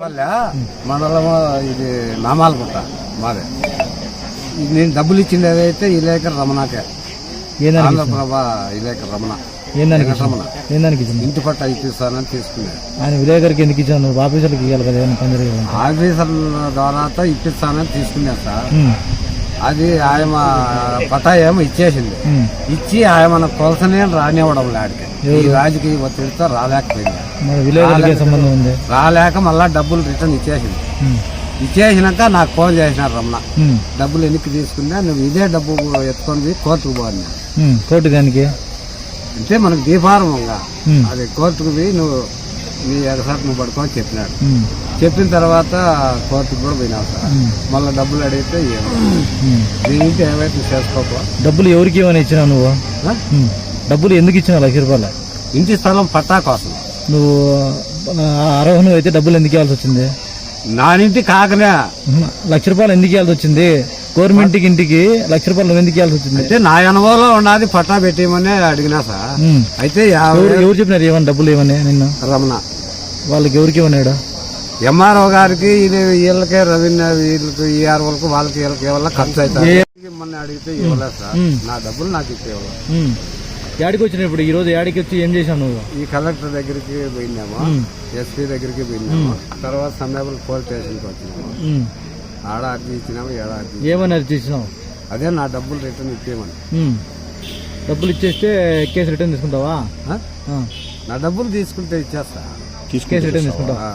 మండలం ఇది నామాలగుట్ట మాదే. నేను డబ్బులు ఇచ్చింది ఏదైతే ఇలేకర్ రమణకే. ఆంధ్రప్రభ ఇలేకర్ రమణ. రమణ. ఇంటి పట్ట ఇప్పిస్తానని తీసుకున్నాడు. ఆయన విలేకరికి ఎందుకు ఇచ్చాను? నువ్వు ఆఫీసర్కి ఇవ్వాలి కదా ఏమైనా పని జరిగేది ఆఫీసర్ల ద్వారా ఇప్పిస్తానని తీసుకున్నాడు సార్. అది ఆయన పటా ఏమో ఇచ్చేసింది. ఇచ్చి ఆయన కొలసనే రానివ్వడం లేడికి ఈ రాజకీయ ఒత్తిడితో రాలేకపోయింది సంబంధం ఉంది? రాలేక మళ్ళా డబ్బులు రిటర్న్ ఇచ్చేసింది. ఇచ్చేసినాక నాకు ఫోన్ చేసినారు రమణ. డబ్బులు వెనక్కి తీసుకున్నా నువ్వు ఇదే డబ్బు ఎత్తుకొని పోయి కోర్టుకు పోన్నా ఉమ్. కోర్టు దానికి? అంటే మనకు దీపారం ఉమ్, అది కోర్టుకు పోయి నువ్వు నీ ఎగసారి నువ్వు పడుకోని చెప్పినాడు. చెప్పిన తర్వాత కోర్టుకు కూడా పోయినావు సార్. మళ్ళీ డబ్బులు అడిగితే. దీనికి ఏమైతే చేసుకోపో? డబ్బులు ఎవరికి ఏమైనా ఇచ్చినావు నువ్వు. డబ్బులు ఎందుకు ఇచ్చినావు లక్ష రూపాయలు ఇంటి స్థలం పట్టా కోసం. నువ్వు అర్హును అయితే డబ్బులు ఎందుకు ఇవ్వాల్సి వచ్చింది? నానింటి కాకనే. లక్ష రూపాయలు ఎందుకు ఇవ్వాల్సి వచ్చింది? గవర్నమెంట్ ఇంటికి లక్ష రూపాయలు నువ్వు ఎందుకు ఇవ్వాల్సి వచ్చింది? అయితే నా అనుభవంలో ఉన్నది పట్టా పెట్టేయమని అడిగినా సార్. అయితే ఎవరు చెప్పినారు ఏమన్నా డబ్బులు ఏమని నిన్ను? రమణ. వాళ్ళకి ఎవరికి ఇవ్వనాడు ఎంఆర్ఓ గారికి ఇది వీళ్ళకే రవీంద్ర వీళ్ళకి ఈఆర్ఓలకు వాళ్ళకి వీళ్ళకి ఖర్చు అవుతుంది మొన్న అడిగితే ఇవ్వలేదు సార్. నా డబ్బులు నాకు ఇచ్చేవాళ్ళు. యాడికి వచ్చిన ఇప్పుడు ఈ రోజు యాడికి వచ్చి ఏం చేశావు నువ్వు? ఈ కలెక్టర్ దగ్గరికి పోయినాము. ఎస్పీ దగ్గరికి పోయినాము? తర్వాత సమయాపుల పోలీస్ స్టేషన్కి వచ్చినాము. ఆడ అర్జీ ఇచ్చినాము ఏడ అర్జీ ఏమని అర్జీ ఇచ్చినావు? అదే నా డబ్బులు రిటర్న్ ఇచ్చేయమని. డబ్బులు ఇచ్చేస్తే కేసు రిటర్న్ తీసుకుంటావా. నా డబ్బులు తీసుకుంటే ఇచ్చేస్తా. కేసు రిటర్న్ తీసుకుంటావా?